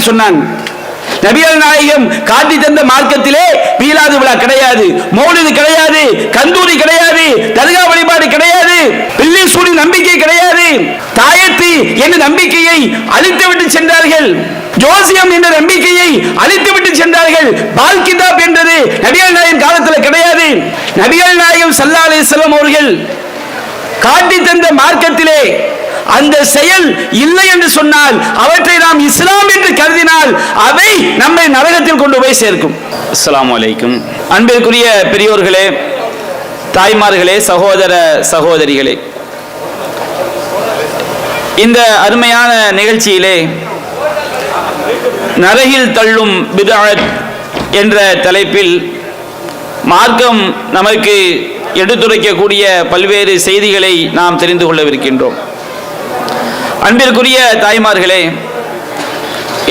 என்று சொன்னாங்க நபிகள் நாயகம் காட்டி தந்த மார்க்கத்திலே பீலாது விழா கிடையாது மௌலிது கிடையாது கந்தூரி கிடையாது தர்கா வழிபாடு கிடையாது பில்லி சூடி நம்பிக்கை கிடையாது. தாயத்து என்ற நம்பிக்கையை அழித்துவிட்டு சென்றார்கள். ஜோசியம் என்ற நம்பிக்கையை அழித்துவிட்டு சென்றார்கள். பால்கிதாப் என்றது நபிகள் நாயகம் காலத்தில் கிடையாது. நபிகள் நாயகம் சல்லா அலிஸ்லாம் அவர்கள் காட்டி தந்த மார்க்கத்திலே அந்த செயல் இல்லை என்று சொன்னால் அவற்றை நாம் இஸ்லாம் என்று கருதினால் அவை நம்மை நரகத்தில் கொண்டு போய் சேர்க்கும். அஸ்லாம் வலைக்கும் அன்பிற்குரிய பெரியோர்களே தாய்மார்களே சகோதர சகோதரிகளே இந்த அருமையான நிகழ்ச்சியிலே நரகில் தள்ளும் பிதாத் என்ற தலைப்பில் மார்க்கம் நமக்கு எடுத்துரைக்கக்கூடிய பல்வேறு செய்திகளை நாம் தெரிந்து கொள்ளவிருக்கின்றோம். அன்பிற்குரிய தாய்மார்களே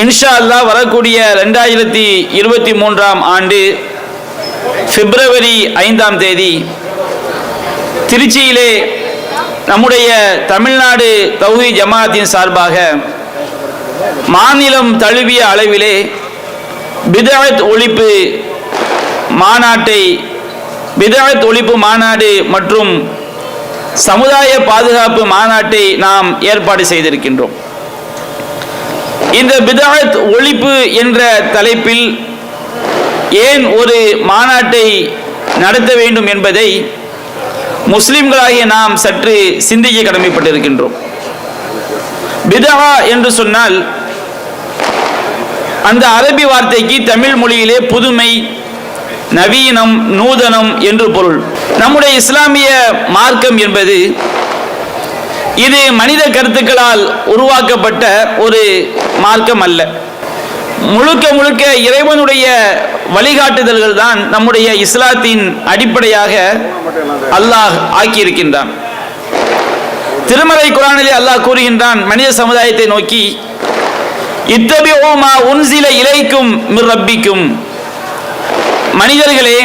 இன்ஷா அல்லாஹ் வரக்கூடிய ரெண்டாயிரத்தி இருபத்தி மூன்றாம் ஆண்டு பிப்ரவரி ஐந்தாம் தேதி திருச்சியிலே நம்முடைய தமிழ்நாடு தௌஹி ஜமாத்தின் சார்பாக மாநிலம் தழுவிய அளவிலே பிதாத் ஒழிப்பு மாநாட்டை பிதாத் ஒழிப்பு மாநாடு மற்றும் சமுதாய பாதுகாப்பு மாநாட்டை நாம் ஏற்பாடு செய்திருக்கின்றோம். இந்த பிதாத் ஒழிப்பு என்ற தலைப்பில் ஏன் ஒரு மாநாட்டை நடத்த வேண்டும் என்பதை முஸ்லிம்களாகிய நாம் சற்று சிந்திக்க கடமைப்பட்டிருக்கின்றோம். பிதா என்று சொன்னால் அந்த அரபி வார்த்தைக்கு தமிழ் மொழியிலே புதுமை நவீனம் நூதனம் என்று பொருள். நம்முடைய இஸ்லாமிய மார்க்கம் என்பது இது மனித கருத்துக்களால் உருவாக்கப்பட்ட ஒரு மார்க்கம் அல்ல. முழுக்க முழுக்க இறைவனுடைய வழிகாட்டுதல்கள் தான் நம்முடைய இஸ்லாத்தின் அடிப்படையாக அல்லாஹ் ஆக்கியிருக்கின்றான். திருமலை குரானிலே அல்லாஹ் கூறுகின்றான் மனித சமுதாயத்தை நோக்கி இத்தபி ஓமா உன்சில இலைக்கும் மிர் ரப்பிக்கும். மனிதர்களே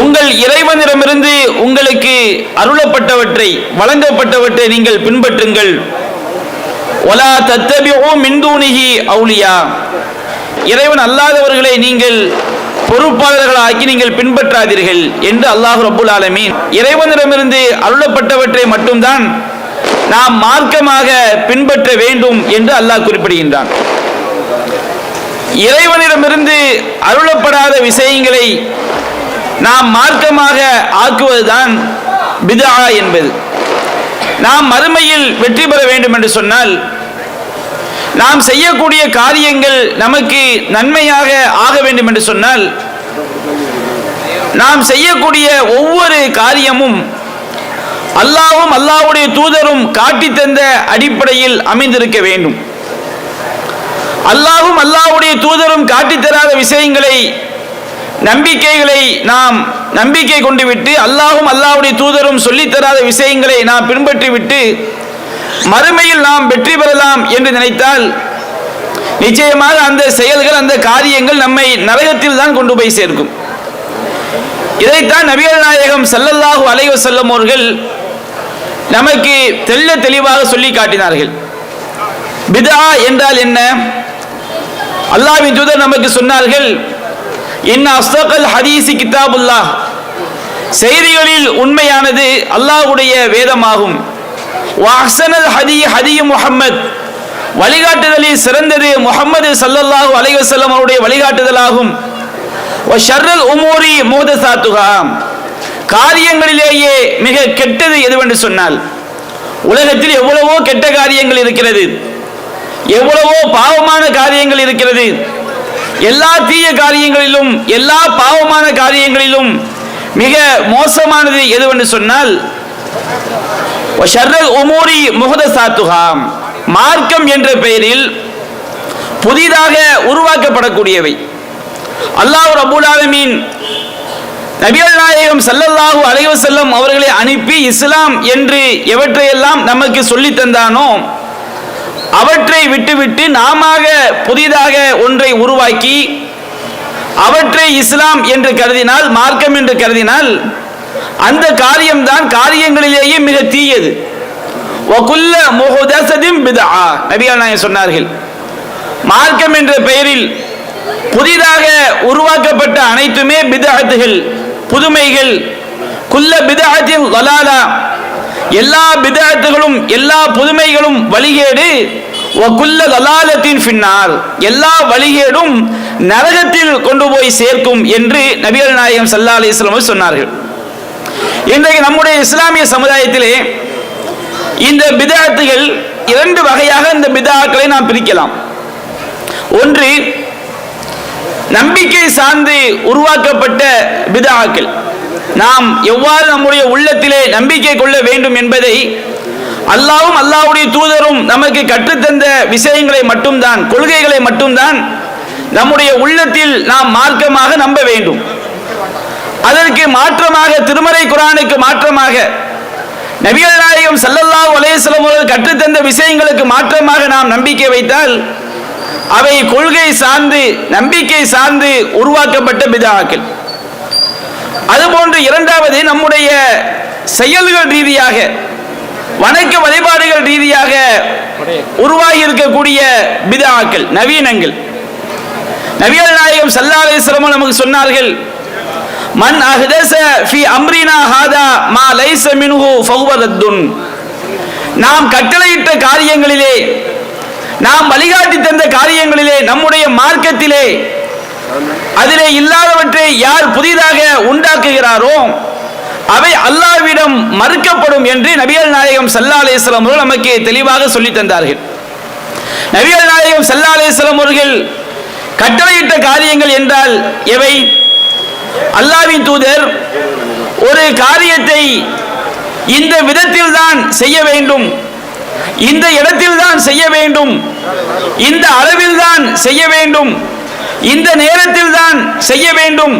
உங்கள் இறைவனிடமிருந்து உங்களுக்கு அருளப்பட்டவற்றை வழங்கப்பட்டவற்றை நீங்கள் பின்பற்றுங்கள். ஒலா தத்தபிஓ மின்தூனிகி அவுளியா இறைவன் அல்லாதவர்களை நீங்கள் பொறுப்பாளர்களாக்கி நீங்கள் பின்பற்றாதீர்கள் என்று அல்லாஹ் ரபுல் ஆலமீன். இறைவனிடமிருந்து அருளப்பட்டவற்றை மட்டும்தான் நாம் மார்க்கமாக பின்பற்ற வேண்டும் என்று அல்லாஹ் குறிப்பிடுகின்றான். இறைவனிடமிருந்து அருளப்படாத விஷயங்களை நாம் மார்க்கமாக ஆக்குவதுதான் பிதா என்பது. நாம் மறுமையில் வெற்றி பெற வேண்டும் என்று சொன்னால் நாம் செய்யக்கூடிய காரியங்கள் நமக்கு நன்மையாக ஆக வேண்டும் என்று சொன்னால் நாம் செய்யக்கூடிய ஒவ்வொரு காரியமும் அல்லாவும் அல்லாவுடைய தூதரும் காட்டி தந்த அடிப்படையில் அமைந்திருக்க வேண்டும். அல்லாவும் அல்லாவுடைய தூதரும் காட்டித் தராத விஷயங்களை நம்பிக்கைகளை நாம் நம்பிக்கை கொண்டு விட்டு அல்லாஹும் அல்லாவுடைய தூதரும் சொல்லித் தராத விஷயங்களை நாம் பின்பற்றி விட்டு மறுமையில் நாம் வெற்றி பெறலாம் என்று நினைத்தால் நிச்சயமாக அந்த செயல்கள் அந்த காரியங்கள் நம்மை நரகத்தில் தான் கொண்டு போய் சேர்க்கும். இதைத்தான் நபிகள் நாயகம் ஸல்லல்லாஹு அலைவ செல்லும் அவர்கள் நமக்கு தெள்ள தெளிவாக சொல்லி காட்டினார்கள். பிதா என்றால் என்ன? அல்லாவின் தூதர் நமக்கு சொன்னார்கள் இன் அஸ்தகல் ஹதீசி கிதாபுல்லாஹ். செய்திகளில் உண்மையானது அல்லாஹ்வுடைய வேதமாகும். வாஹ்சனல் ஹதி ஹதி முஹம்மத். வழிகாட்டுதலில் சிறந்தது முஹம்மது சல்லல்லாஹு அலைஹி வஸல்லம் அவருடைய வழிகாட்டுதலாகும். வ ஷர்ரல் உமூரி முஹதசாத்துஹா காரியங்களிலேயே மிக கெட்டது எதுவென்று சொன்னால் உலகத்தில் எவ்வளவோ கெட்ட காரியங்கள் இருக்கிறது. எவ்வளவோ பாவமான காரியங்கள் இருக்கிறது. எல்லா தீய காரியங்களிலும் எல்லா பாவமான காரியங்களிலும் மிக மோசமானது எதுவென்று சொன்னால் உமூரி முகத சாத்துகாம் மார்க்கம் என்ற பெயரில் புதிதாக உருவாக்கப்படக்கூடியவை. அல்லாஹ் ரபுல் ஆலமீன் நபிகள் நாயகம் சல்லல்லாஹு அலைவசல்லம் அவர்களை அனுப்பி இஸ்லாம் என்று எவற்றையெல்லாம் நமக்கு சொல்லித் தந்தானோ அவற்றை விட்டுவிட்டு நாம புதிதாக ஒன்றை உருவாக்கி அவற்றை இஸ்லாம் என்று கருதினால் மார்க்கம் என்று கருதினால் அந்த காரியம்தான் காரியங்களிலேயே மிக தீயது. வகுல்ல முஹதஸதின் பிதஆ. நபிகள் நாயகம் சொன்னார்கள் மார்க்கம் என்ற பெயரில் புதிதாக உருவாக்கப்பட்ட அனைத்துமே பிதஅத்துகள் புதுமைகள். குல்ல பிதஅத்தின் வலாலா எல்லா பிதஅத்துகளும் எல்லா புதுமைகளும் வழிகேடு. குல்ல தலாலத்தின் பின்னால் எல்லா வழிகேடும் நரகத்தில் கொண்டு போய் சேர்க்கும் என்று நபிகள் நாயகம் சல்லா அலிஸ்லாம் சொன்னார்கள். இன்றைக்கு நம்முடைய இஸ்லாமிய சமுதாயத்திலே இந்த பிதாத்துகள் இரண்டு வகையாக இந்த பிதாக்களை நாம் பிரிக்கலாம். ஒன்று நம்பிக்கை சார்ந்து உருவாக்கப்பட்ட பிதாக்கள் நாம் எவ்வாறு நம்முடைய உள்ளத்திலே நம்பிக்கை கொள்ள வேண்டும் என்பதை அல்லாவும் அல்லாவுடைய தூதரும் நமக்கு கற்றுத்தந்த விஷயங்களை மட்டும்தான் கொள்கைகளை மட்டும்தான் நம்முடைய உள்ளத்தில் நாம் மார்க்கமாக நம்ப வேண்டும். அதற்கு மாற்றமாக திருமறை குரானுக்கு மாற்றமாக நபிகள் நாயகம் சல்லல்லாஹு உலகம் அவர்கள் கற்றுத்தந்த விஷயங்களுக்கு மாற்றமாக நாம் நம்பிக்கை வைத்தால் அவை கொள்கை சார்ந்து நம்பிக்கை சார்ந்து உருவாக்கப்பட்ட பிதாக்கள். அதுபோன்று இரண்டாவது நம்முடைய செயல்கள் ரீதியாக வணக்க வழிபாடுகள் ரீதியாக உருவாகி இருக்கக்கூடிய பிதாக்கள் நவீனங்கள். நவீன நாயகம் சல்லா சிரமம் நமக்கு சொன்னார்கள் மன் அஹ்தஸ ஃபி அம்ரினா ஹாதா மா லைஸ மின்ஹு ஃபஹுவரத்துன் நாம் கட்டளையிட்ட காரியங்களிலே நாம் வழிகாட்டி தந்த காரியங்களிலே நம்முடைய மார்க்கத்திலே அதிலே இல்லாதவற்றை யார் புதிதாக உண்டாக்குகிறாரோ அவை அல்லாவிடம் மறுக்கப்படும் என்று நபிகள் நாயகம் சல்லா அலிஸ்லாம் அவர்கள் நமக்கு தெளிவாக சொல்லி தந்தார்கள். நபிகள் நாயகம் சல்லா அலிஸ்லாம் அவர்கள் கட்டளையிட்ட காரியங்கள் என்றால் எவை? அல்லாவின் தூதர் ஒரு காரியத்தை இந்த விதத்தில் தான் செய்ய வேண்டும் இந்த இடத்தில் தான் செய்ய வேண்டும் இந்த அளவில் தான் செய்ய வேண்டும் இந்த நேரத்தில் தான் செய்ய வேண்டும்.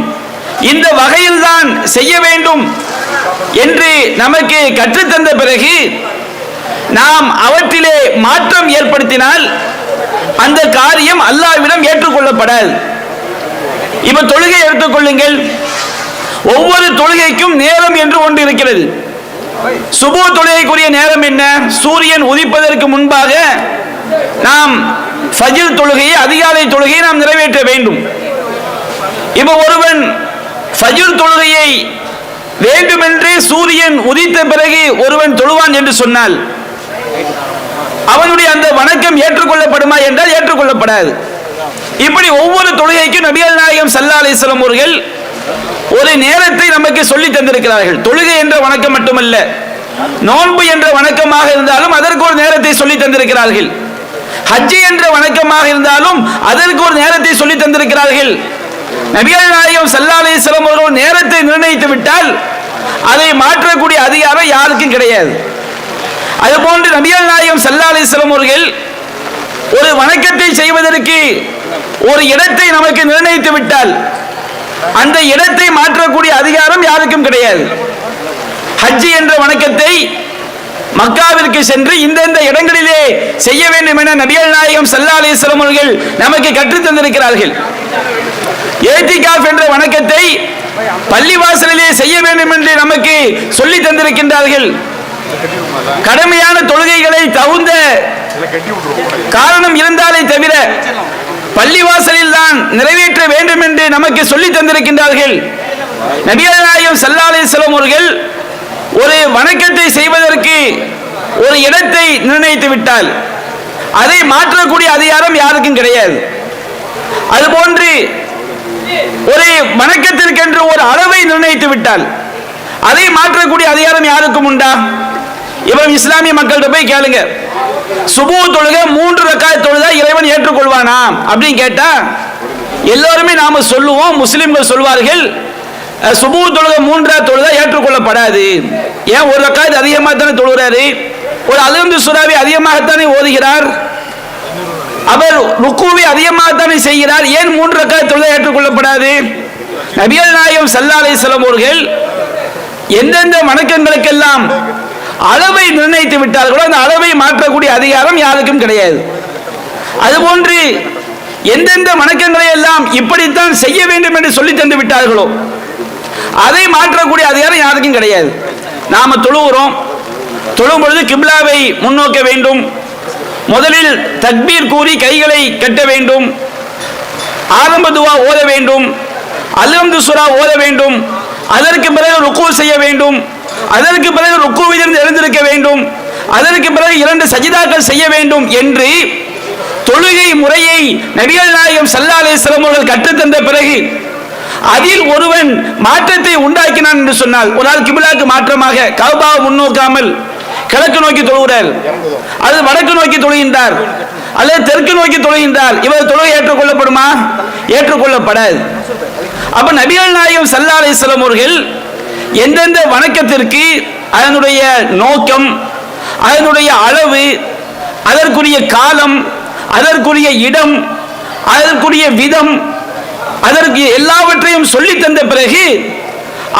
இந்த வகையில் தான் செய்ய வேண்டும் என்று நமக்கு கற்றுத்தந்த பிறகு நாம் அவற்றிலே மாற்றம் ஏற்படுத்தினால் அந்த காரியம் அல்லாவிடம் ஏற்றுக்கொள்ளப்படாது. இப்ப தொழுகை எடுத்துக்கொள்ளுங்கள் ஒவ்வொரு தொழுகைக்கும் நேரம் என்று ஒன்று இருக்கிறது. சுபு தொழுகைக்குரிய நேரம் என்ன? சூரியன் உதிப்பதற்கு முன்பாக நாம் ஃபஜில் தொழுகையை அதிகாலை தொழுகையை நாம் நிறைவேற்ற வேண்டும். இப்போ ஒருவன் ஃபஜில் தொழுகையை வேண்டுமென்றே சூரியன் உதித்த பிறகு ஒருவன் தொழுவான் என்று சொன்னால் அவனுடைய அந்த வணக்கம் ஏற்றுக்கொள்ளப்படுமா என்றால் ஏற்றுக்கொள்ளப்படாது. இப்படி ஒவ்வொரு தொழுகைக்கும் நபிகள் நாயகம் சல்லா அலிஸ்லாம் அவர்கள் ஒரு நேரத்தை நமக்கு சொல்லி தந்திருக்கிறார்கள். தொழுகை என்ற வணக்கம் மட்டுமல்ல நோன்பு என்ற வணக்கமாக இருந்தாலும் அதற்கு ஒரு நேரத்தை சொல்லி தந்திருக்கிறார்கள். ஹஜ்ஜி என்ற வணக்கமாக இருந்தாலும் அதற்கு ஒரு நேரத்தை சொல்லி தந்திருக்கிறார்கள். நபிகள் நாயகம் சல்லா அலிஸ்லாம் அவர்கள் ஒரு நேரத்தை நிர்ணயித்து விட்டால் அதை மாற்றக்கூடிய அதிகாரம் யாருக்கும் கிடையாது. அதுபோன்று நபிகள் நாயகம் சல்லா அலிஸ்லாம் அவர்கள் ஒரு வணக்கத்தை செய்வதற்கு ஒரு இடத்தை நமக்கு நிர்ணயித்து விட்டால் அந்த இடத்தை மாற்றக்கூடிய அதிகாரம் யாருக்கும் கிடையாது. ஹஜ்ஜி என்ற வணக்கத்தை மக்காவிற்கு சென்று இந்தந்த இடங்களிலே செய்ய வேண்டும் என நபிகள் நாயகம் சல்லா அலிஸ்லாம் அவர்கள் நமக்கு கற்றுத் தந்திருக்கிறார்கள். ஏத்திகாஃப் என்ற வணக்கத்தை பள்ளிவாசலிலே செய்ய வேண்டும் என்று நமக்கு சொல்லி தந்திருக்கின்றார்கள். கடுமையான தொழுகைகளை தகுந்த காரணம் இருந்தாலே தவிர பள்ளிவாசலில் தான் நிறைவேற்ற வேண்டும் என்று நமக்கு சொல்லி தந்திருக்கின்றார்கள். நபிகள் நாயகம் சல்லா அலிஸ்லாம் அவர்கள் ஒரு வணக்கத்தை செய்வதற்கு ஒரு இடத்தை நிர்ணயித்து விட்டால் அதை மாற்றக்கூடிய அதிகாரம் யாருக்கும் கிடையாது. அதுபோன்று ஒரு வணக்கத்திற்கென்று ஒரு அளவை நிர்ணயித்து விட்டால் அதை மாற்றக்கூடிய அதிகாரம் யாருக்கும் உண்டா? இவன் இஸ்லாமிய மக்கள்கிட்ட போய் கேளுங்க. சுபு தொழுக மூன்று ரக்காய் தொழுதா இறைவன் ஏற்றுக்கொள்வானா? அப்படின்னு கேட்டா எல்லோருமே நாம சொல்லுவோம் முஸ்லிம்கள் சொல்வார்கள் சுபு தொழுக மூன்றா தொழுதா ஏற்றுக்கொள்ளப்படாது. ஏன் ஒரு ரக்காயத்து அதிகமாக தானே தொழுகிறாரு? ஒரு அலுந்து சுறாவை அதிகமாகத்தானே ஓதுகிறார்? அவர் ருக்குவை அதிகமாகத்தானே செய்கிறார்? ஏன் மூன்று ரக்காயத்து தொழுதா ஏற்றுக்கொள்ளப்படாது? நபியல் நாயகம் சல்லா அலிஸ்லாம் அவர்கள் எந்தெந்த வணக்கங்களுக்கெல்லாம் அளவை நிர்ணயித்து விட்டார்களோ அந்த அளவை மாற்றக்கூடிய அதிகாரம் யாருக்கும் கிடையாது. அதுபோன்று எந்தெந்த வணக்கங்களை எல்லாம் இப்படித்தான் செய்ய வேண்டும் என்று சொல்லி தந்து விட்டார்களோ அதை மாற்றக்கூடிய அதிகாரம் யாருக்கும் கிடையாது. நாம தொழுகிறோம். தொழும் பொழுது கிப்லாவை முன்னோக்க வேண்டும். முதலில் தக்பீர் கூறி கைகளை கட்ட வேண்டும். ஆரம்ப துவா ஓத வேண்டும். அல்ஹம்து சுரா ஓத வேண்டும். அதற்கு பிறகு ருக்கு செய்ய வேண்டும். அதற்கு பிறகு ருக்குவிலிருந்து எழுந்திருக்க வேண்டும். அதற்கு பிறகு இரண்டு சஜிதாக்கள் செய்ய வேண்டும் என்று தொழுகை முறையை நபிகள் நாயகம் சல்லா அலிஸ்லாம் அவர்கள் கற்றுத்தந்த பிறகு அதில் ஒருவன் மாற்றத்தை உண்டாக்கினான் என்று சொன்னால் ஒரு நாள் கிபிலாக்கு மாற்றமாக கவுபாவை முன்னோக்காமல் கிழக்கு நோக்கி தொழுகிறார். அது வடக்கு நோக்கி தொழுகின்றார். அல்லது தெற்கு நோக்கி தொழுகின்றார். இவர் தொழுகை ஏற்றுக்கொள்ளப்படுமா? ஏற்றுக்கொள்ளப்படாது. அப்ப நபிகள் நாயகம் சல்லா அலிஸ்லாம் அவர்கள் எந்தெந்த வணக்கத்திற்கு அதனுடைய நோக்கம் அதனுடைய அளவு அதற்குரிய காலம் அதற்குரிய இடம் அதற்குரிய விதம் அதற்கு எல்லாவற்றையும் சொல்லி தந்த பிறகு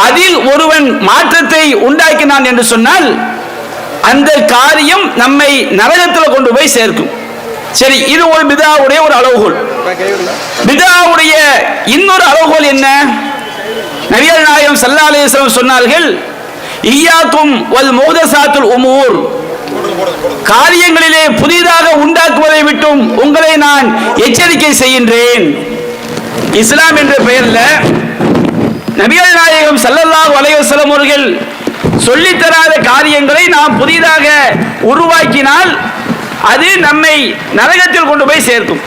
அதில் ஒருவன் மாற்றத்தை உண்டாக்கினான் என்று சொன்னால் அந்த காரியம் நம்மை நரகத்தில் கொண்டு போய் சேர்க்கும். சரி இது ஒரு பிதாவுடைய ஒரு அளவுகோல் பிதாவுடைய இன்னொரு அளவுகோல் என்ன? நபிகள் நாயகம் சல்லா அலிஸ்லாம் சொன்னார்கள் ஈயாக்கும் வல் மோதசாத்துல் உமூர். காரியங்களிலே புதிதாக உண்டாக்குவதை விட்டும் உங்களை நான் எச்சரிக்கை செய்கின்றேன். இஸ்லாம் என்ற பெயர்ல நபிகள் நாயகம் சல்லல்லா அலைஹி அவர்கள் சொல்லித்தராத காரியங்களை நாம் புதிதாக உருவாக்கினால் அது நம்மை நரகத்தில் கொண்டு போய் சேர்க்கும்.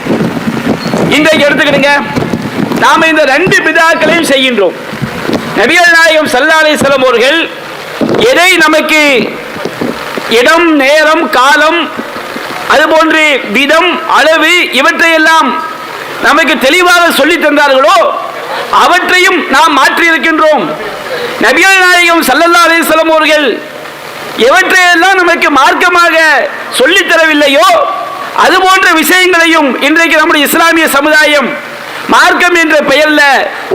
இன்றைக்கு எடுத்துக்கிடுங்க. நாம இந்த ரெண்டு பிதாக்களையும் செய்கின்றோம். நபிகள் நாயகம் சல்லா அலைஹி அவர்கள் எதை நமக்கு இடம் நேரம் காலம் அதுபோன்று விதம் அளவு இவற்றையெல்லாம் நமக்கு தெளிவாக சொல்லி தந்தார்களோ அவற்றையும் நாம் மாற்றி இருக்கின்றோம் நபிகள் நாயகம் சல்லல்லா அலிஸ்லாம் அவர்கள் எவற்றையெல்லாம் நமக்கு மார்க்கமாக சொல்லித் தரவில்லையோ அது போன்ற விஷயங்களையும் இன்றைக்கு நம்முடைய இஸ்லாமிய சமுதாயம் மார்க்கம் என்ற பெயரில்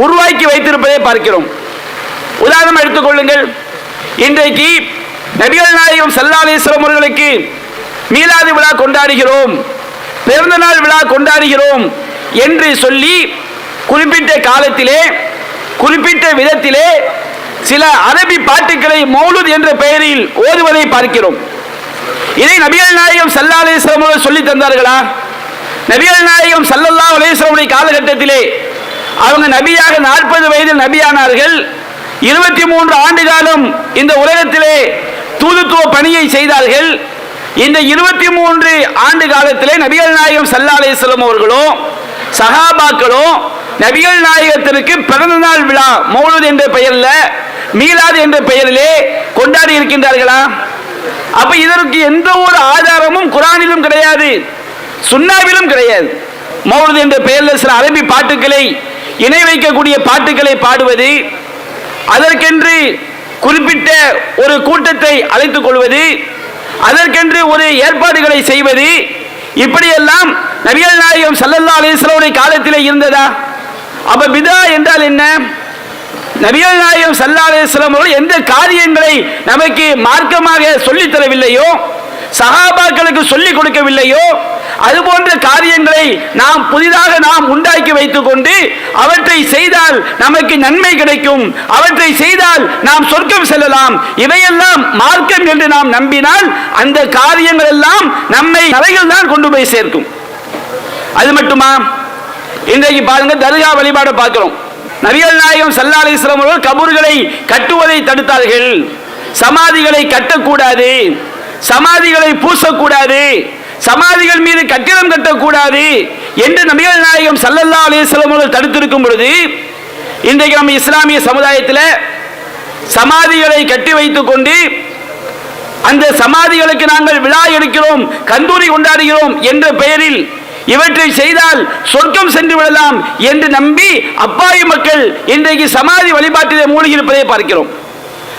உருவாக்கி வைத்திருப்பதை பார்க்கிறோம். உதாரணம் எடுத்துக்கொள்ளுங்கள் இன்றைக்கு நபிகள் நாயகம் சல்லா அலிஸ்லாம் அவர்களுக்கு மீலாது விழா கொண்டாடுகிறோம். பிறந்த நாள் விழா கொண்டாடுகிறோம். என்று சொல்லி குறிப்பிட்ட காலத்திலே குறிப்பிட்ட விதத்திலே சில அரபி பாட்டுக்களை மௌலுத் என்ற பெயரில் ஓதுவதை பார்க்கிறோம். இதை நபிகள் நாயகம் சல்லா அலிஸ்லாம் சொல்லி தந்தார்களா? நபிகள் நாயகம் சல்லல்லா அலிஸ்லாமுடைய காலகட்டத்திலே அவங்க நபியாக நாற்பது வயதில் நபியானார்கள். இருபத்தி மூன்று ஆண்டு காலம் இந்த உலகத்திலே தூதுத்துவ பணியை செய்தார்கள். இந்த இருபத்தி மூன்று ஆண்டு காலத்திலே நபிகள் நாயகம் சல்லா அலிஸ்லாம் அவர்களும் சஹாபாக்களும் நபிகள் நாயகத்திற்கு பிறந்த நாள் விழா மௌலூத் என்ற பெயரில் மீலாது என்ற பெயரிலே கொண்டாடி இருக்கின்றார்களா? அப்ப இதற்கு எந்த ஒரு ஆதாரமும் குரானிலும் கிடையாது சுண்ணாவிலும் கிடையாது. மௌலூத் என்ற பெயரில் சில அரபி பாட்டுக்களை இணை வைக்கக்கூடிய பாட்டுக்களை பாடுவது அதற்கென்று குறிப்பிட்ட ஒரு கூட்டத்தை அழைத்துக் கொள்வது அதற்கென்று ஒரு ஏற்பாடுகளை செய்வது இப்படியெல்லாம் நபிகள் நாயகம் சல்லல்லா அலிஸ்லோடைய காலத்தில் இருந்ததா? அப்ப பிதா என்றால் என்ன? நபிகள் நாயகம் சல்லா அலிஸ்லாம் அவர்கள் எந்த காரியங்களை நமக்கு மார்க்கமாக சொல்லித் தரவில்லையோ சகாபாக்களுக்கு சொல்லிக் கொடுக்கவில்லையோ அது போன்ற காரியங்களை நாம் புதிதாக நாம் உண்டாக்கி வைத்துக் கொண்டு அவற்றை செய்தால் நமக்கு நன்மை கிடைக்கும். அவற்றை செய்தால் நாம் சொர்க்கம் செல்லலாம். இவையெல்லாம் மார்க்கம் என்று நாம் நம்பினால் அந்த காரியங்கள் எல்லாம் நம்மை நரையில் தான் கொண்டு போய் சேர்க்கும். அது மட்டுமா? இன்றைக்கு பாருங்க தர்கா வழிபாடு பார்க்கிறோம். நபிகள் நாயகம் சல்லா அலிஸ்லாம் அவர்கள் கபூர்களை கட்டுவதை தடுத்தார்கள். சமாதிகளை கட்டக்கூடாது. சமாதிகளை பூசக்கூடாது. சமாதிகள் மீது கட்டிடம் கட்டக்கூடாது என்று நபிகள் நாயகம் சல்லல்லா அலிஸ்லாம் அவர்கள் தடுத்திருக்கும் பொழுது இன்றைக்கு நம்ம இஸ்லாமிய சமுதாயத்தில் சமாதிகளை கட்டி வைத்துக் கொண்டு அந்த சமாதிகளுக்கு நாங்கள் விழா எடுக்கிறோம் கந்தூரி கொண்டாடுகிறோம் என்ற பெயரில் இவற்றை செய்தால் சொர்க்கம் சென்று விடலாம் என்று நம்பி அப்பாவி மக்கள் இன்றைக்கு சமாதி வழிபாட்டிலே மூழ்கி இருப்பதை பார்க்கிறோம்.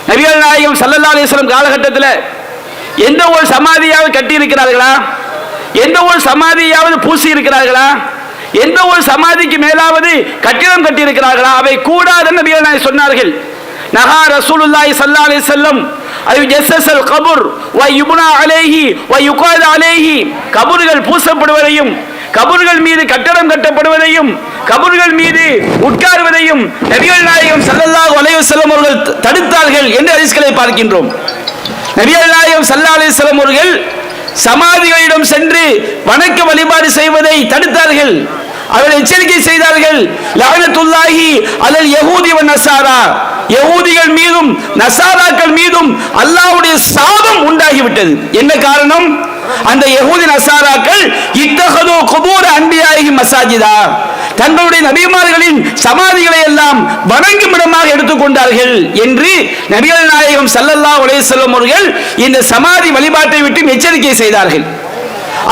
நபிகள் நாயகம் சல்லல்லா அலிஸ்லம் காலகட்டத்தில் எந்த ஒரு சமாதியாவது கட்டி இருக்கிறார்களா எந்த ஒரு சமாதியாவது பூசி இருக்கிறார்களா எந்த ஒரு சமாதிக்கு மேலாவது கட்டிடம் கட்டி இருக்கிறார்களா அவை கூடாது நபிகள் நாயகம் சொன்னார்கள். நகா ரசூலுல்லாஹி சல்லா அலி செல்லம் அது எஸ்எஸ்எல் கபூர் வ யுபுனா அலேஹி வ யுகாத அலேஹி. கபூர்கள் பூசப்படுவதையும் கபர்கள் மீது கட்டடம் கட்டப்படுவதையும் கபர்கள் மீது உட்காருவதையும் நபிகள் நாயகம் சல்லல்லாஹு அலைஹி வஸல்லம் அவர்கள் தடுத்தார்கள் என்று ஹதீஸ்களை பார்க்கின்றோம். நபிகள் நாயகம் ஸல்லல்லாஹு அலைஹி வஸல்லம் அவர்கள் சமாதிகளிடம் சென்று வணக்க வழிபாடு செய்வதை தடுத்தார்கள். அவர்கள் எச்சரிக்கை செய்தார்கள். லஅனத்துல்லாஹி அலல் யஹூதி வ நசாரா. யகூதிகள் மீதும் நசாராக்கள் மீதும் அல்லாஹ்வுடைய சாபம் உண்டாகிவிட்டது. என்ன காரணம்? அந்த யஹூதி நசாராக்கள் இத்தகது குபூர அன்பியாகி மசாஜிதா. தங்களுடைய நபிமார்களின் சமாதிகளை எல்லாம் வணங்கும் இடமாக எடுத்துக்கொண்டார்கள் என்று நபிகள் நாயகம் சல்லல்லா உலக செல்லும் அவர்கள் இந்த சமாதி வழிபாட்டை விட்டு எச்சரிக்கை செய்தார்கள்.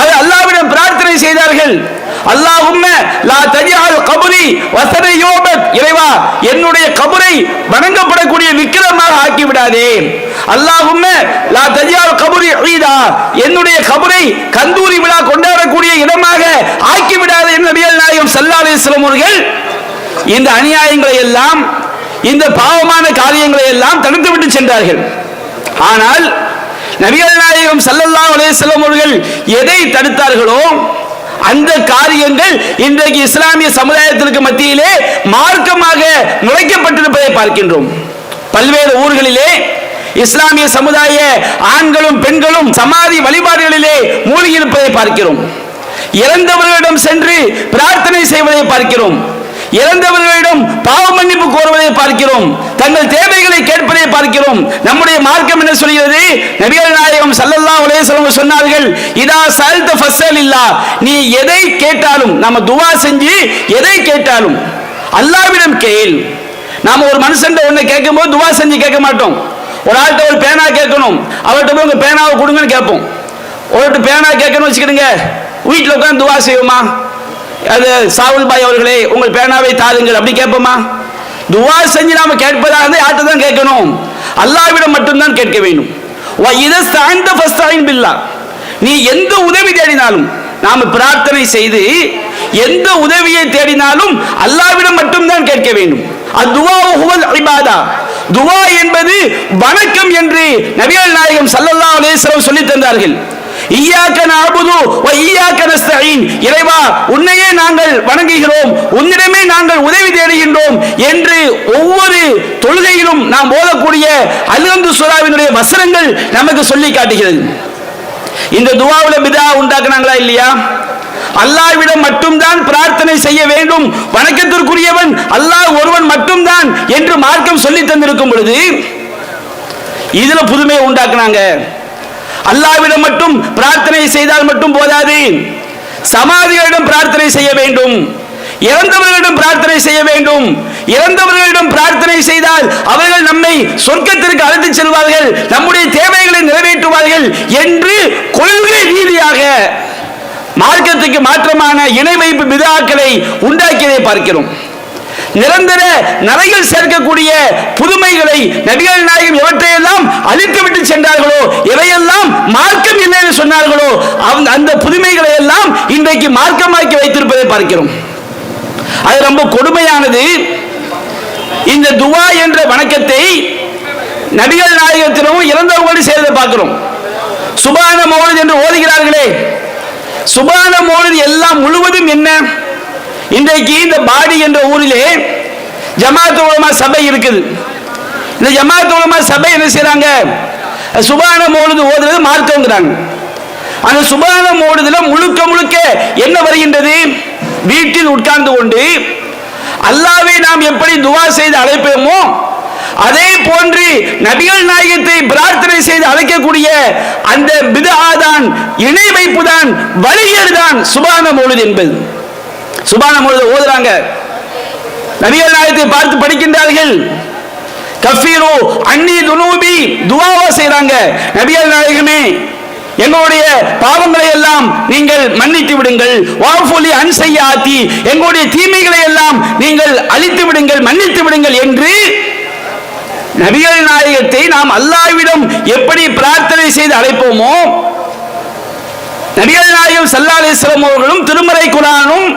அது அல்லாவிடம் பிரார்த்தனை செய்தார்கள். அல்லாஹும்ம லா தஜ்அல் கபுரி வசன யோபத் இறைவா என்னுடைய கபரை வணங்கப்படக்கூடிய விக்கிரமாக ஆக்கி விடாதே அல்லாஹும்ம லா தஜ்அல் கபுரி ஈதா. என்னுடைய கபரை கந்தூரி விழா கொண்டாடக்கூடிய இடமாக ஆக்கி விடாதே என்று நபிகள் நாயகம் ஸல்லல்லாஹு அலைஹி அவர்கள் இந்த அநியாயங்களை எல்லாம் இந்த பாவமான காரியங்களை எல்லாம் தடுத்து விட்டு சென்றார்கள். ஆனால் நபிகள் நாயகம் சல்லல்லா அலே செல்லம் அவர்கள் எதை தடுத்தார்களோ அந்த காரியங்கள் இன்றைக்கு இஸ்லாமிய சமுதாயத்திற்கு மத்தியிலே மார்க்கமாக நுழைக்கப்பட்டிருப்பதை பார்க்கின்றோம். பல்வேறு ஊர்களிலே இஸ்லாமிய சமுதாய ஆண்களும் பெண்களும் சமாதி வழிபாடுகளிலே மூழ்கியிருப்பதை பார்க்கிறோம். இறந்தவர்களிடம் சென்று பிரார்த்தனை செய்வதை பார்க்கிறோம். இறந்தவர்களிடம் பாவ மன்னிப்பு கோருவதை பார்க்கிறோம். தங்கள் தேவை பார்க்கிறோம் நம்முடைய மார்க்கம் என்ன சொல்கிறது? நபிகள் நாயகம் சல்லல்லா அலைஹி சொன்னார்கள் இதா சல்த ஃபஸ்ஸல் இல்லா நீ எதை கேட்டாலும் நம்ம துவா செஞ்சு எதை கேட்டாலும் அல்லாவிடம் கேள். நாம ஒரு மனுஷன் ஒண்ணு கேட்கும்போது துவா செஞ்சு கேட்க மாட்டோம். ஒரு ஆள்கிட்ட ஒரு பேனா கேட்கணும். அவர்கிட்ட போய் உங்க பேனாவை கொடுங்கன்னு கேட்போம். ஒருட்டு பேனா கேட்கணும்னு வச்சுக்கிடுங்க. வீட்டில் உட்காந்து துவா செய்வோமா? அது சாவுல் பாய் அவர்களே உங்கள் பேனாவை தாருங்கள் அப்படி கேட்போமா? துவா செஞ்சு நாம கேட்பதாக இருந்தால் யார்கிட்ட தான் கேட்கணும்? அல்லாவிடம் மட்டும்தான் கேட்க வேண்டும். நீ எந்த உதவி தேடினாலும் நாம் பிரார்த்தனை செய்து எந்த உதவியை தேடினாலும் அல்லாவிடம் மட்டும்தான் கேட்க வேண்டும். துவா என்பது வணக்கம் என்று நபிகள் நாயகம் சல்லல்லா அலேஸ்வரம் சொல்லி தந்தார்கள். ஈயாக்க நஅபுது நஸ்தஈன் இறைவா உன்னையே நாங்கள் வணங்குகிறோம். உன்னிடமே நாங்கள் உதவி தேடுகின்றோம் என்று ஒவ்வொரு தொழுகையிலும் நாம் போதக்கூடிய அலுந்து சுறாவினுடைய வசனங்கள் நமக்கு சொல்லி காட்டுகிறது. இந்த துவாவுல பிதா உண்டாக்குனாங்களா இல்லையா? அல்லாஹ்விடம் மட்டும்தான் பிரார்த்தனை செய்ய வேண்டும். வணக்கத்திற்குரியவன் அல்லாஹ் ஒருவன் மட்டும்தான் என்று மார்க்கம் சொல்லி தந்திருக்கும் பொழுது இதுல புதுமையை உண்டாக்குனாங்க. அல்லாவிடம் மட்டும் பிரார்த்தனை செய்தால் மட்டும் போதாது. சமாதிகளிடம் பிரார்த்தனை செய்ய வேண்டும். இறந்தவர்களிடம் பிரார்த்தனை செய்ய வேண்டும். இறந்தவர்களிடம் பிரார்த்தனை செய்தால் அவர்கள் நம்மை சொர்க்கத்திற்கு அழைத்துச் செல்வார்கள். நம்முடைய தேவைகளை நிறைவேற்றுவார்கள் என்று கொள்கை ரீதியாக மார்க்கத்துக்கு மாற்றமான இணை வைப்பு பிதாக்களை உண்டாக்கியதை பார்க்கிறோம். நிரந்தர நரையில் சேர்க்கக்கூடிய புதுமைகளை நபிகள் நாயகம் எவற்றையெல்லாம் அழித்து விட்டு சென்றார்களோ எவையெல்லாம் மார்க்கம் இல்லை என்று சொன்னார்களோ அவங்க அந்த புதுமைகளை எல்லாம் இன்றைக்கு மார்க்கமாக்கி வைத்திருப்பதை பார்க்கிறோம். அது ரொம்ப கொடுமையானது. இந்த துவா என்ற வணக்கத்தை நபிகள் நாயகத்திலும் இறந்தவங்களோடு சேர்ந்து பார்க்கிறோம். சுபான மௌலித் என்று ஓதுகிறார்களே. சுபான மௌலித் எல்லாம் முழுவதும் என்ன? இன்றைக்கு இந்த பாடி என்ற ஊரிலே ஜமாத் உலமா சபை இருக்குது. இந்த ஜமாத் உலமா சபை என்ன செய்யறாங்க சுபான மௌலித் ஓதுறது மார்க்கங்கிறாங்க அந்த சுபான மௌலிதுல முழுக்க முழுக்க என்ன வருகின்றது? வீட்டில் உட்கார்ந்து கொண்டு அல்லாவை நாம் எப்படி துவா செய்து அழைப்போமோ அதே போன்று நபிகள் நாயகத்தை பிரார்த்தனை செய்து அழைக்கக்கூடிய அந்த பிதாதான் இணை வைப்பு தான் வழிகேடு தான் சுபான மௌலித் என்பது. சுபான மௌலித் ஓதுறாங்க. நபிகள் நாயகத்தை பார்த்து படிக்கின்றார்கள். கஃபீரு அன்னி துனூபி துவாவா செய்றாங்க. நபிகள் நாயகமே எங்களுடைய பாவங்களை எல்லாம் நீங்கள் மன்னித்து விடுங்கள். வாஃபுலி அன்சையாத்தி எங்களுடைய தீமைகளை எல்லாம் நீங்கள் அழித்து விடுங்கள் மன்னித்து விடுங்கள் என்று நபிகள் நாயகத்தை நாம் அல்லாவிடம் எப்படி பிரார்த்தனை செய்து அழைப்போமோ நபிகள் நாயகம் சல்லா அலைஹி அவர்களும் திருமறை குரானும்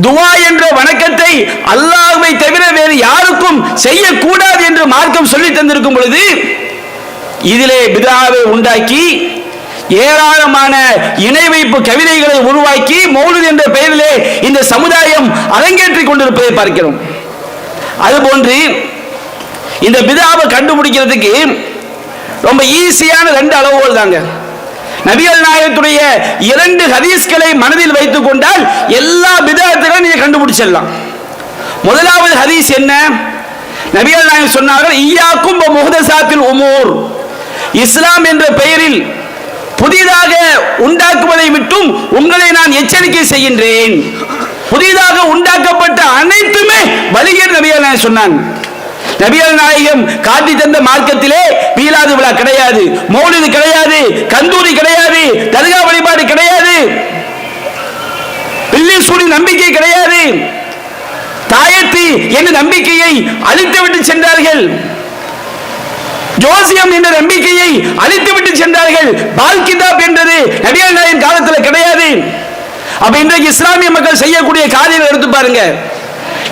துவா என்ற வணக்கத்தை அல்லாஹ்வை தவிர வேறு யாருக்கும் செய்யக்கூடாது என்று மார்க்கம் சொல்லி தந்திருக்கும் பொழுது இதிலே பிதாவை உண்டாக்கி ஏராளமான இணை வைப்பு கவிதைகளை உருவாக்கி மௌலித் என்ற பெயரிலே இந்த சமுதாயம் அரங்கேற்றிக் கொண்டிருப்பதை பார்க்கிறோம். அதுபோன்று இந்த பிதாவை கண்டுபிடிக்கிறதுக்கு ரொம்ப ஈஸியான ரெண்டு அளவுகள் தாங்க நபிகள் நாயகத்துடைய இரண்டு ஹதீஸ்களை மனதில் வைத்துக் கொண்டால் எல்லா பிதாத்துகளும் நீங்க கண்டுபிடிச்சிடலாம். முதலாவது ஹதீஸ் என்ன? நபிகள் நாயகம் சொன்னார்கள் ஈயாக்கும் முகதசாத்தில் உமூர். இஸ்லாம் என்ற பெயரில் புதிதாக உண்டாக்குவதை விட்டும் உங்களை நான் எச்சரிக்கை செய்கின்றேன். புதிதாக உண்டாக்கப்பட்ட அனைத்துமே வலிகர் நபிகள் நாயகம் சொன்னாங்க. நபிகள் நாயகம் காட்டி தந்த மார்க்கத்திலே பீலாது விழா கிடையாது. மௌலிது கிடையாது. கந்தூரி கிடையாது. தர்கா வழிபாடு கிடையாது. பில்லி சூடி நம்பிக்கை கிடையாது. தாயத்து என்ற நம்பிக்கையை அழித்துவிட்டு சென்றார்கள். ஜோசியம் என்ற நம்பிக்கையை அழித்துவிட்டு சென்றார்கள். பால்கிதாப் என்றது நபிகள் நாயன் காலத்தில் கிடையாது. அப்ப இன்றைக்கு இஸ்லாமிய மக்கள் செய்யக்கூடிய காரியங்கள் எடுத்து பாருங்க.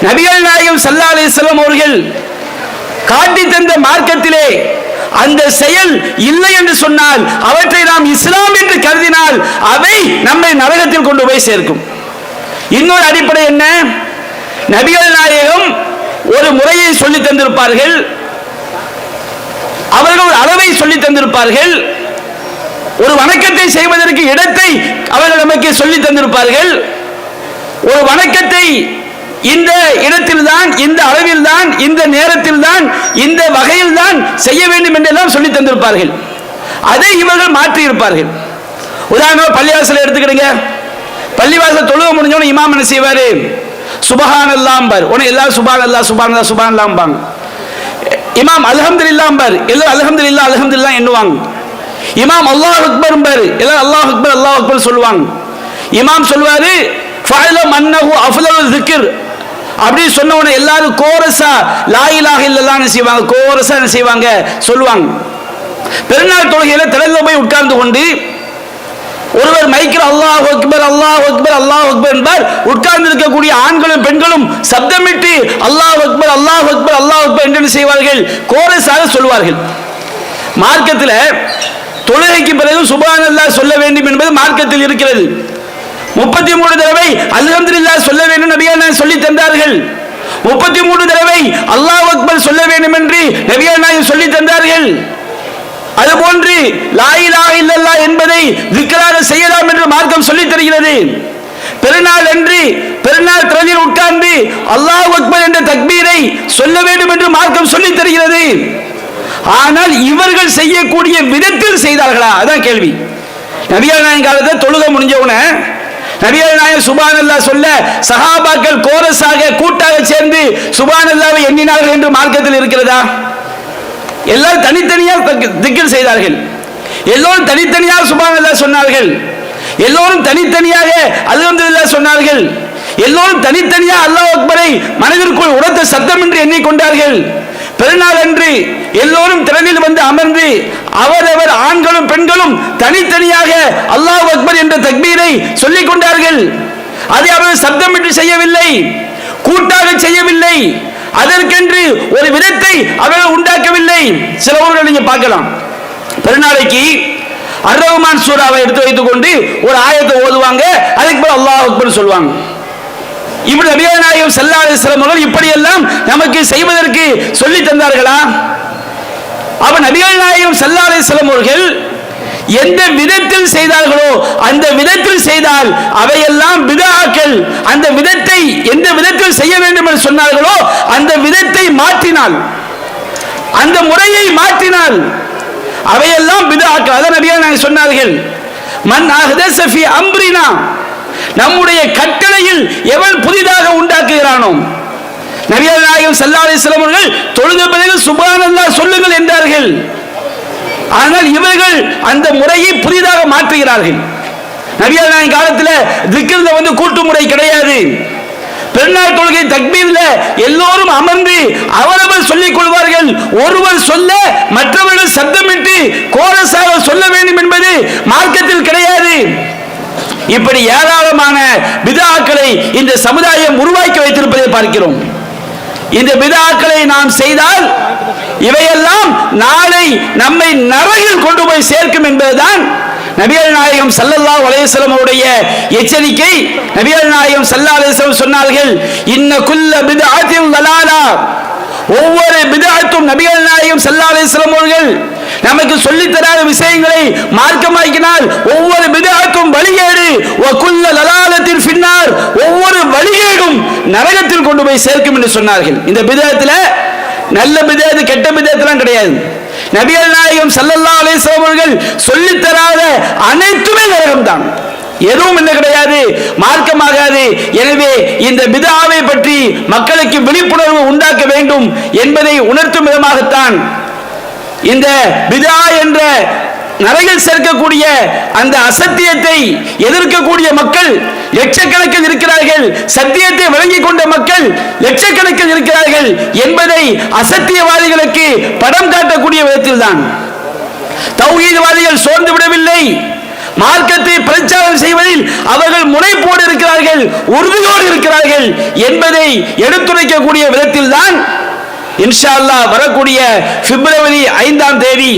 நபிகள் நாயகம் சல்லா அலிஸ்லாம் அவர்கள் காட்டி தந்த மார்க்கத்திலே அந்த செயல் இல்லை என்று சொன்னால் அவற்றை நாம் இஸ்லாம் என்று கருதினால் அவை நம்மை நரகத்தில் கொண்டு போய் சேர்க்கும். இன்னொரு அடிப்படை என்ன? நபிகள் நாயகம் ஒரு முறையை சொல்லி தந்திருப்பார்கள். அவர்கள் ஒரு அளவை சொல்லி தந்திருப்பார்கள். ஒரு வணக்கத்தை செய்வதற்கு இடத்தை அவர்கள் நமக்கு சொல்லி தந்திருப்பார்கள். ஒரு வணக்கத்தை இந்த இடத்தில் தான் இந்த அளவில் தான் இந்த நேரத்தில் தான் இந்த வகையில் தான் செய்ய வேண்டும் என்றெல்லாம் சொல்லி தந்திருப்பார்கள். அதை இவர்கள் மாற்றி இருப்பார்கள் உதாரணமாக பள்ளிவாசல் எடுத்துக்கிடுங்க. பள்ளிவாசல் தொழுவ முடிஞ்சவன இமாம் என்ன செய்வாரு? சுபஹான் அல்லாம்பர் உன எல்லாரும் சுபான் அல்லா சுபான் அல்லா சுபான் அல்லாம்பாங்க இமாம் அல்ஹம்துலில்லாம்பர். எல்லாரும் அலஹமது இல்லா எண்ணுவாங்க. இமாம் அல்லாஹ் அக்பர் பாரு எல்லாரும் அல்லாஹ் அக்பர் அல்லாஹ் அக்பர் சொல்லுவாங்க. இமாம் சொல்வாரு ஃபஅலம் அன்னஹு அஃலல் திக்கிர் அப்படி சொன்ன உடனே எல்லாரும் கோரஸா லாயிலாக இலாஹ என்ன செய்வாங்க? கோரஸா என்ன செய்வாங்க? சொல்லுவாங்க. பெருநாள் தொழுகையில திறந்த போய் உட்கார்ந்து கொண்டு ஒருவர் மைக்கில் அல்லாஹ் அக்பர் அல்லாஹ் அக்பர் அல்லாஹ் அக்பர் என்பார். உட்கார்ந்து இருக்கக்கூடிய ஆண்களும் பெண்களும் சப்தமிட்டு அல்லாஹ் அக்பர் அல்லாஹ் அக்பர் அல்லாஹ் அக்பர் என்று செய்வார்கள்? கோரஸாக சொல்வார்கள் மார்க்கத்தில் தொழுகைக்கு பிறகு சுபான் அல்லாஹ் சொல்ல வேண்டும் என்பது மார்க்கத்தில் இருக்கிறது. முப்பத்தி மூணு தடவை அல்ஹம்துலில்லா சொல்ல வேண்டும் நபிகள் சொல்லி தந்தார்கள். முப்பத்தி மூணு தடவை அல்லாஹ் அக்பர் சொல்ல வேண்டும் என்று நபிகள் நாயகம் சொல்லி தந்தார்கள் அதுபோன்று லாயிலா இல்லல்லா என்பதை விக்கிராக செய்யலாம் என்று மார்க்கம் சொல்லித் தருகிறது. பெருநாள் என்று பெருநாள் திறனில் உட்கார்ந்து அல்லாஹ் அக்பர் என்ற தக்பீரை சொல்ல வேண்டும் என்று மார்க்கம் சொல்லித் தருகிறது. ஆனால் இவர்கள் செய்யக்கூடிய விதத்தில் செய்தார்களா? அதான் கேள்வி. நபிகள் நாயன் காலத்தை தொழுக முடிஞ்சவுன நபிகள் நாயகம் சுபான் அல்லா சொல்ல சஹாபாக்கள் கோரஸாக கூட்டாக சேர்ந்து சுபான் அல்லாவை எண்ணினார்கள் என்று மார்க்கத்தில் இருக்கிறதா? எல்லாரும் தனித்தனியாக திக்கில் செய்தார்கள். எல்லோரும் தனித்தனியாக சுபானல்லா சொன்னார்கள். எல்லோரும் தனித்தனியாக அல்ஹம்துல்லா சொன்னார்கள். எல்லோரும் தனித்தனியாக அல்லாஹ் அக்பரை மனதிற்குள் உரத்த சத்தம் என்று எண்ணிக்கொண்டார்கள் பெருநாள் அன்று எல்லோரும் திறனில் வந்து அமர்ந்து அவரவர் ஆண்களும் பெண்களும் தனித்தனியாக அல்லாஹ் அக்பர் என்ற தக்பீரை சொல்லிக் கொண்டார்கள். அதை அவர்கள் சப்தமிட்டு செய்யவில்லை கூட்டாக செய்யவில்லை. அதற்கென்று ஒரு விதத்தை அவர்கள் உண்டாக்கவில்லை. சில ஊர்கள் நீங்க பார்க்கலாம். பெருநாளைக்கு அர்ரஹ்மான் சூறாவை எடுத்து வைத்துக் கொண்டு ஒரு ஆயத்தை ஓதுவாங்க அதுக்கு பிறகு அல்லாஹ் அக்பர் சொல்லுவாங்க. இப்படி நபிகள் நாயகம் செல்லாத அலைஹி இப்படியெல்லாம் நமக்கு செய்வதற்கு சொல்லி தந்தார்களா? அப்ப நபிகள் நாயகம் செல்லாத அலைஹி எந்த விதத்தில் செய்தார்களோ அந்த விதத்தில் செய்தால் அவையெல்லாம் விதாக்கள் அந்த விதத்தை எந்த விதத்தில் செய்ய வேண்டும் என்று சொன்னார்களோ அந்த விதத்தை மாற்றினால் அந்த முறையை மாற்றினால் அவையெல்லாம் விதாக்கள் அதை நபிகள் நாயகம் சொன்னார்கள் மன் அஹ்தஸ அம்ரினா நம்முடைய கட்டளையில் எவன் புதிதாக உண்டாக்குகிறானோ? நபிகள் நாயகம் ஸல்லல்லாஹு சிலவர்கள் வஸல்லம் அவர்கள் தொழுத பிறகு சொல்லுங்கள் என்றார்கள். ஆனால் இவர்கள் அந்த முறையை புதிதாக மாற்றுகிறார்கள். நபிகள் நாயகம் காலத்தில் திக்கிருந்த வந்து கூட்டு முறை கிடையாது. பெருநாள் தொழுகை தக்பீர்ல எல்லோரும் அமர்ந்து அவரவர் சொல்லிக் கொள்வார்கள். ஒருவர் சொல்ல மற்றவர்கள் சத்தமிட்டு கோரசாக சொல்ல வேண்டும் என்பது மார்க்கத்தில் கிடையாது. இப்படி ஏராளமான விதாக்களை இந்த சமுதாயம் உருவாக்கி வைத்திருப்பதை பார்க்கிறோம். இந்த விதாக்களை நாம் செய்தால் இவையெல்லாம் நாளை நம்மை நரகில் கொண்டு போய் சேர்க்கும் என்பதுதான் நபிகள் நாயகம் சல்லல்லா அலைஹி அவருடைய எச்சரிக்கை. நபிகள் நாயகம் சல்லா அலைஹி சொன்னார்கள் இன்ன குல்ல பித்அத்தின் வலாலா. ஒவ்வொரு பிதஅத்தும் நபிகள் நாயகம் செல்லாலே அலைஹி நமக்கு சொல்லித் தராத விஷயங்களை மார்க்கமாக்கினால் ஒவ்வொரு பிதாத்தும் வழிகேடு. ஒக்குள்ள லலாலத்தில் பின்னார் ஒவ்வொரு வழிகேடும் நரகத்தில் கொண்டு போய் சேர்க்கும் என்று சொன்னார்கள். இந்த பிதாத்துல நல்ல பிதாத்து கெட்ட பிதாத்துலாம் கிடையாது. நபிகள் நாயகம் ஸல்லல்லாஹு அலைஹி அவர்கள் சொல்லித் தராத அனைத்துமே நரகம்தான். எதுவும் என்ன கிடையாது. மார்க்கமாகாது. எனவே இந்த பிதாவை பற்றி மக்களுக்கு விழிப்புணர்வு உண்டாக்க வேண்டும் என்பதை உணர்த்தும் விதமாகத்தான் இந்த பிதா என்ற நரகில் சேர்க்கக்கூடிய அந்த அசத்தியத்தை எதிர்க்கக்கூடிய மக்கள் லட்சக்கணக்கில் இருக்கிறார்கள் சத்தியத்தை வழங்கிக் கொண்ட மக்கள் லட்சக்கணக்கில் இருக்கிறார்கள் என்பதை அசத்தியவாதிகளுக்கு படம் காட்டக்கூடிய விதத்தில் தான் தௌஹீத்வாதிகள் சோர்ந்து விடவில்லை. மார்க்கத்தை பிரச்சாரம் செய்வதில் அவர்கள் முனைப்போடு இருக்கிறார்கள் உறுதியோடு இருக்கிறார்கள் என்பதை எடுத்துரைக்கக்கூடிய விதத்தில் தான் இன்ஷா அல்லாஹ் வரக்கூடிய பிப்ரவரி ஐந்தாம் தேதி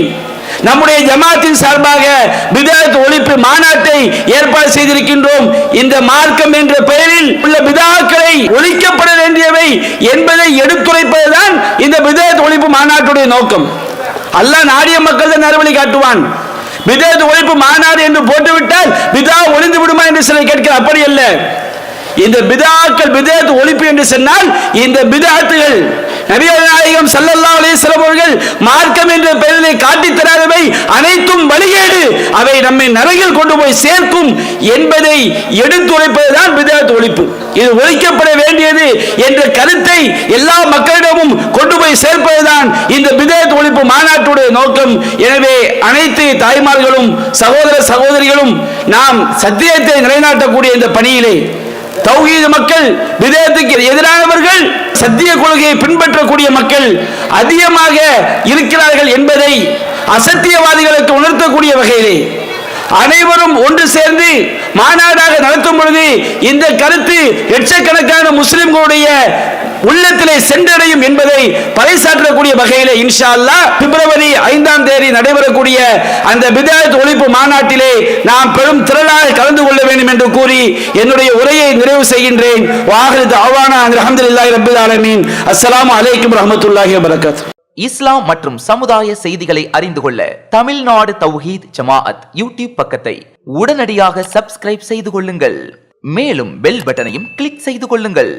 நம்முடைய ஜமாத்தின் சார்பாக பிதாத் ஒழிப்பு மாநாட்டை ஏற்பாடு செய்திருக்கின்றோம். இந்த மார்க்கம் என்ற பெயரில் உள்ள பிதாக்களை ஒழிக்கப்பட வேண்டியவை என்பதை எடுத்துரைப்பதுதான் இந்த பிதாத் ஒழிப்பு மாநாட்டுடைய நோக்கம். அல்லாஹ் நாடிய மக்கள் தான் காட்டுவான். பிதாத் ஒழிப்பு மாநாடு என்று போட்டுவிட்டால் பிதா ஒளிந்து விடுமா என்று சிலர் கேட்கிறார். அப்படி இல்லை இந்த பிதாக்கள் பிதேத் ஒழிப்பு என்று சொன்னால் இந்த பிதாத்துகள் நபிகள் நாயகம் ஸல்லல்லாஹு அலைஹி அவர்கள் மார்க்கம் என்ற பெயரிலே காட்டித் தராதவை அனைத்தும் வழிகேடு. அவை நம்மை நரகில் கொண்டு போய் சேர்க்கும் என்பதை எடுத்துரைப்பதுதான் பிதாத் ஒழிப்பு. இது ஒழிக்கப்பட வேண்டியது என்ற கருத்தை எல்லா மக்களிடமும் கொண்டு போய் சேர்ப்பதுதான் இந்த பிதாத் ஒழிப்பு மாநாட்டுடைய நோக்கம். எனவே அனைத்து தாய்மார்களும் சகோதர சகோதரிகளும் நாம் சத்தியத்தை நிலைநாட்டக்கூடிய இந்த பணியிலே தௌஹீது மக்கள் விதேயத்துக்கு எதிரானவர்கள் சத்திய கொள்கையை பின்பற்றக்கூடிய மக்கள் அதிகமாக இருக்கிறார்கள் என்பதை அசத்தியவாதிகளுக்கு உணர்த்தக்கூடிய வகையிலே அனைவரும் ஒன்று சேர்ந்து மாநாடாக நடத்தும் பொழுது இந்த கருத்து லட்சக்கணக்கான முஸ்லிம்களுடைய உள்ளத்திலே சென்றடையும் என்பதை பறைசாற்றக்கூடிய வகையில் இன்ஷா அல்லாஹ் பிப்ரவரி ஐந்தாம் தேதி நடைபெறக்கூடிய அந்த விதாயத் ஒழிப்பு மாநாட்டிலே நாம் பெரும் திரளாக கலந்து கொள்ள வேண்டும் என்று கூறி என்னுடைய உரையை நிறைவு செய்கின்றேன். வாஹித் அவானா அல்ஹம்துலில்லாஹி ரபில் ஆலமீன். அஸ்லாம் அலைக்கும் ரஹமத்துல்லாஹி வபரகாத்துஹு. இஸ்லாம் மற்றும் சமுதாய செய்திகளை அறிந்து கொள்ள தமிழ்நாடு தௌஹீத் ஜமாஅத் யூடியூப் பக்கத்தை உடனடியாக சப்ஸ்கிரைப் செய்து கொள்ளுங்கள். மேலும் பெல் பட்டனையும் கிளிக் செய்து கொள்ளுங்கள்.